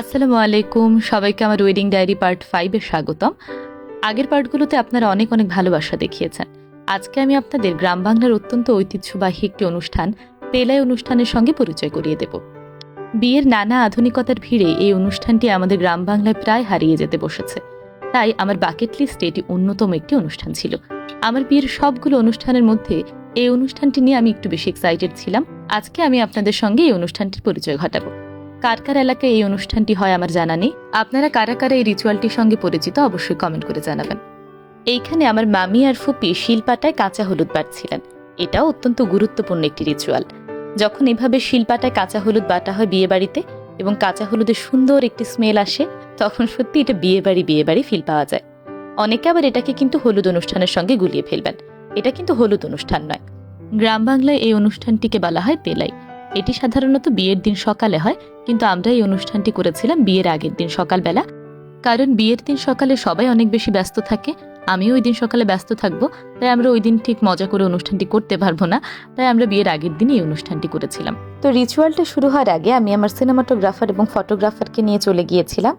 আসসালামু আলাইকুম। সবাইকে আমার ওয়েডিং ডায়েরি পার্ট ফাইভে স্বাগতম। আগের পার্টগুলোতে আপনারা অনেক অনেক ভালোবাসা দেখিয়েছেন। আজকে আমি আপনাদের গ্রাম বাংলার অত্যন্ত ঐতিহ্যবাহী একটি অনুষ্ঠান পেলাই অনুষ্ঠানের সঙ্গে পরিচয় করিয়ে দেব। বিয়ের নানা আধুনিকতার ভিড়ে এই অনুষ্ঠানটি আমাদের গ্রাম বাংলায় প্রায় হারিয়ে যেতে বসেছে। তাই আমার বাকেট লিস্টে এটি অন্যতম একটি অনুষ্ঠান ছিল। আমার বিয়ের সবগুলো অনুষ্ঠানের মধ্যে এই অনুষ্ঠানটি নিয়ে আমি একটু বেশি এক্সাইটেড ছিলাম। আজকে আমি আপনাদের সঙ্গে এই অনুষ্ঠানটির পরিচয় ঘটাবো। কার কার এলাকায় এই অনুষ্ঠানটি হয় আমার জানা নেই। আপনারা কারা কারা এই রিচুয়ালটির সঙ্গে পরিচিত অবশ্যই কমেন্ট করে জানাবেন। এইখানে আমার মামি আর ফুপি শিলপাটায় কাঁচা হলুদ বাটছিলেন। এটাও অত্যন্ত গুরুত্বপূর্ণ একটি রিচুয়াল যখন এভাবে শিলপাটায় কাঁচা হলুদ বাটা হয় বিয়ে বাড়িতে এবং কাঁচা হলুদের সুন্দর একটি স্মেল আসে, তখন সত্যি এটা বিয়ে বাড়ি বিয়ে বাড়ি ফিল পাওয়া যায়। অনেকে আবার এটাকে কিন্তু হলুদ অনুষ্ঠানের সঙ্গে গুলিয়ে ফেলবেন। এটা কিন্তু হলুদ অনুষ্ঠান নয়। গ্রাম বাংলায় এই অনুষ্ঠানটিকে বলা হয় পেলাই এটি সাধারণত বিয়ের দিন সকালে হয়, কিন্তু আমরা এই অনুষ্ঠানটি করেছিলাম বিয়ের আগের দিন সকালবেলা। কারণ বিয়ের দিন সকালে সবাই অনেক বেশি ব্যস্ত থাকে, আমিও ওই দিন সকালে ব্যস্ত থাকব, তাই আমরা ওই দিন ঠিক মজা করে অনুষ্ঠানটি করতে পারব না, তাই আমরা বিয়ের আগের দিনই এই অনুষ্ঠানটি করেছিলাম। তো রিচুয়ালটা শুরু হওয়ার আগে আমি আমার সিনেমাটোগ্রাফার এবং ফটোগ্রাফারকে নিয়ে চলে গিয়েছিলাম,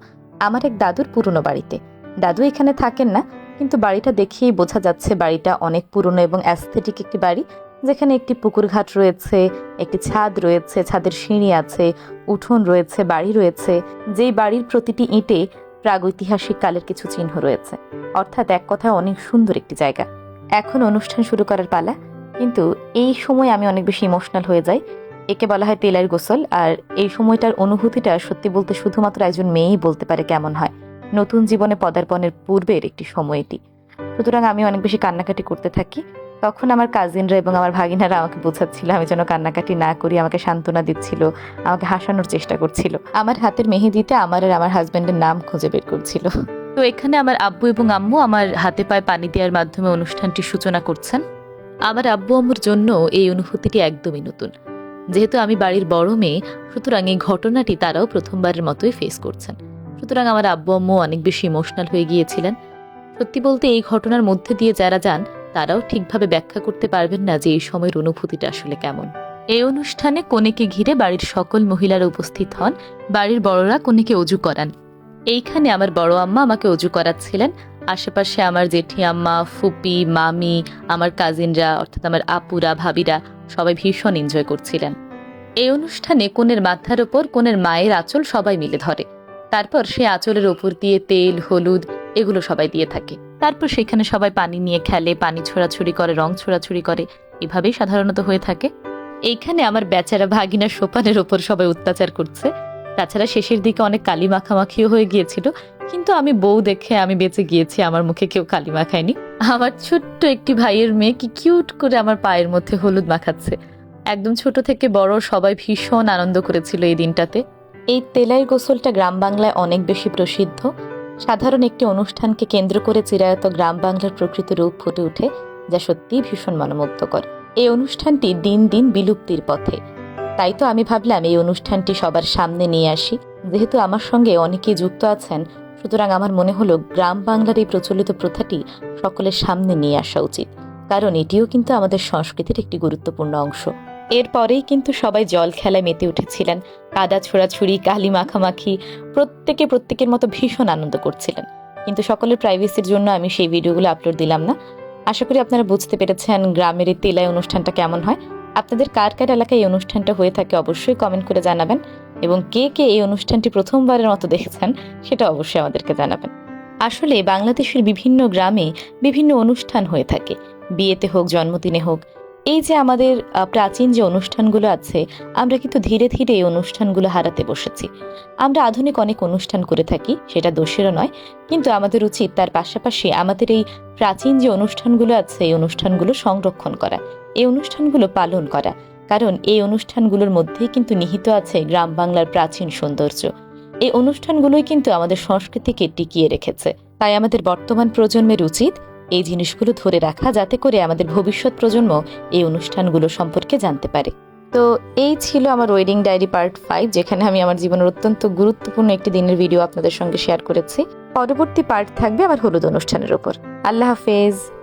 আমার এক দাদুর পুরনো বাড়িতে। দাদু এখানে থাকেন না, কিন্তু বাড়িটা দেখেই বোঝা যাচ্ছে বাড়িটা অনেক পুরনো এবং অ্যাস্থেটিক একটি বাড়ি যেখানে একটি পুকুর ঘাট রয়েছে, একটি ছাদ রয়েছে, ছাদের সিঁড়ি আছে, উঠোন রয়েছে, বাড়ি রয়েছে। যেই বাড়ির প্রতিটি ইঁটে প্রাগৈতিহাসিক কালের কিছু চিহ্ন রয়েছে। অর্থাৎ এক কথায় অনেক সুন্দর একটি জায়গা। এখন অনুষ্ঠান শুরু করার পালা। কিন্তু এই সময় আমি অনেক বেশি ইমোশনাল হয়ে যাই। একে বলা হয় তেলার গোসল। আর এই সময়টার অনুভূতিটা সত্যি বলতে শুধুমাত্র একজন মেয়েই বলতে পারে কেমন হয়। নতুন জীবনে পদার্পণের পূর্বের একটি সময় এটি। সুতরাং আমি অনেক বেশি কান্নাকাটি করতে থাকি। তখন আমার কাজিনরা এবং আমার ভাগিনারা আমাকে বোঝাচ্ছিল, আমি যেন কান্নাকাটি না করি, আমাকে সান্ত্বনা দিচ্ছিল, আমাকে হাসানোর চেষ্টা করছিল। আমার হাতের মেহেদিতে আমার আর আমার হাজব্যান্ডের নাম খুঁজে বের করছিল। তো এখানে আমার আব্বু এবং আম্মু আমার হাতে পায়ে পানি দেওয়ার মাধ্যমে অনুষ্ঠানটি সূচনা করছেন। আমার আব্বু আম্মুর জন্য এই অনুভূতিটি একদমই নতুন। যেহেতু আমি বাড়ির বড় মেয়ে, সুতরাং এই ঘটনাটি তারাও প্রথমবারের মতোই ফেস করছেন। সুতরাং আমার আব্বু আম্মু অনেক বেশি ইমোশনাল হয়ে গিয়েছিলেন। সত্যি বলতে এই ঘটনার মধ্যে দিয়ে যারা যান তারাও ঠিকভাবে ব্যাখ্যা করতে পারবেন না যে এই সময়ের অনুভূতিটা আসলে কেমন। এই অনুষ্ঠানে কনেকে ঘিরে বাড়ির সকল মহিলারা উপস্থিত হন, বাড়ির বড়রা কনেকে অজু করান। এইখানে আমার বড় আম্মা আমাকে অজু করাচ্ছিলেন। আশেপাশে আমার জেঠি আম্মা, ফুপি, মামি, আমার কাজিনরা, অর্থাৎ আমার আপুরা, ভাবিরা, সবাই ভীষণ এনজয় করছিলেন। এই অনুষ্ঠানে কনের মাথার ওপর কনের মায়ের আঁচল সবাই মিলে ধরে। তারপর সে আঁচলের ওপর দিয়ে তেল, হলুদ, এগুলো সবাই দিয়ে থাকে। তারপর সেখানে সবাই পানি নিয়ে খেলে, পানি ছোড়াছুড়ি করে, রং ছোড়াছুড়ি করে। এভাবেই সাধারণত হয়ে থাকে। এইখানে আমার বেচারা ভাগিনা সোপানের ওপর সবাই অত্যাচার করছে। তাছাড়া শেষের দিকে অনেক কালি মাখামাখিও হয়ে গিয়েছিল। কিন্তু আমি বউ দেখে আমি বেঁচে গিয়েছি, আমার মুখে কেউ কালি মাখায়নি। আমার ছোট্ট একটি ভাইয়ের মেয়ে কি কিউট করে আমার পায়ের মধ্যে হলুদ মাখাচ্ছে। একদম ছোট থেকে বড় সবাই ভীষণ আনন্দ করেছিল এই দিনটাতে। এই তেলাই গোসলটা গ্রাম বাংলায় অনেক বেশি প্রসিদ্ধ। সাধারণ একটি অনুষ্ঠানকে কেন্দ্র করে চিরায়ত গ্রাম বাংলার প্রকৃত রূপ ফুটে ওঠে, যা সত্যিই ভীষণ মনোমুগ্ধকর। এই অনুষ্ঠানটি দিন দিন বিলুপ্তির পথে। তাই তো আমি ভাবলাম এই অনুষ্ঠানটি সবার সামনে নিয়ে আসি। যেহেতু আমার সঙ্গে অনেকেই যুক্ত আছেন, সুতরাং আমার মনে হলো গ্রাম বাংলার এই প্রচলিত প্রথাটি সকলের সামনে নিয়ে আসা উচিত। কারণ এটিও কিন্তু আমাদের সংস্কৃতির একটি গুরুত্বপূর্ণ অংশ। এরপরেই কিন্তু সবাই জল খেলায় মেতে উঠেছিলেন। কাদা ছোড়াছুড়ি, কালি মাখামাখি, প্রত্যেকে প্রত্যেকের মতো ভীষণ আনন্দ করছিলেন। কিন্তু সকলের প্রাইভেসির জন্য আমি সেই ভিডিওগুলো আপলোড দিলাম না। আশা করি আপনারা বুঝতে পেরেছেন গ্রামের এই তেলাই অনুষ্ঠানটা কেমন হয়। আপনাদের কার কার এলাকায় এই অনুষ্ঠানটা হয়ে থাকে অবশ্যই কমেন্ট করে জানাবেন। এবং কে কে এই অনুষ্ঠানটি প্রথমবারের মতো দেখেছেন, সেটা অবশ্যই আমাদেরকে জানাবেন। আসলে বাংলাদেশের বিভিন্ন গ্রামে বিভিন্ন অনুষ্ঠান হয়ে থাকে। বিয়েতে হোক, জন্মদিনে হোক এই যে আমাদের প্রাচীন যে অনুষ্ঠানগুলো আছে, আমরা কিন্তু ধীরে ধীরে এই অনুষ্ঠানগুলো হারাতে বসেছি। আমরা আধুনিক অনেক অনুষ্ঠান করে থাকি, সেটা দোষেরও নয়, কিন্তু আমাদের উচিত তার পাশাপাশি আমাদের এই প্রাচীন যে অনুষ্ঠানগুলো আছে, এই অনুষ্ঠানগুলো সংরক্ষণ করা, এই অনুষ্ঠানগুলো পালন করা। কারণ এই অনুষ্ঠানগুলোর মধ্যেই কিন্তু নিহিত আছে গ্রাম বাংলার প্রাচীন সৌন্দর্য। এই অনুষ্ঠানগুলোই কিন্তু আমাদের সংস্কৃতিকে টিকিয়ে রেখেছে। তাই আমাদের বর্তমান প্রজন্মের উচিত এই জিনিসগুলো ধরে রাখা যাতে করে আমাদের ভবিষ্যৎ প্রজন্ম এই অনুষ্ঠানগুলো সম্পর্কে জানতে পারে। তো এই ছিল আমার ওয়েডিং ডায়েরি পার্ট ফাইভ, যেখানে আমি আমার জীবনের অত্যন্ত গুরুত্বপূর্ণ একটি দিনের ভিডিও আপনাদের সঙ্গে শেয়ার করেছি। পরবর্তী পার্ট থাকবে আমার হলুদ অনুষ্ঠানের ওপর। আল্লাহ হাফেজ।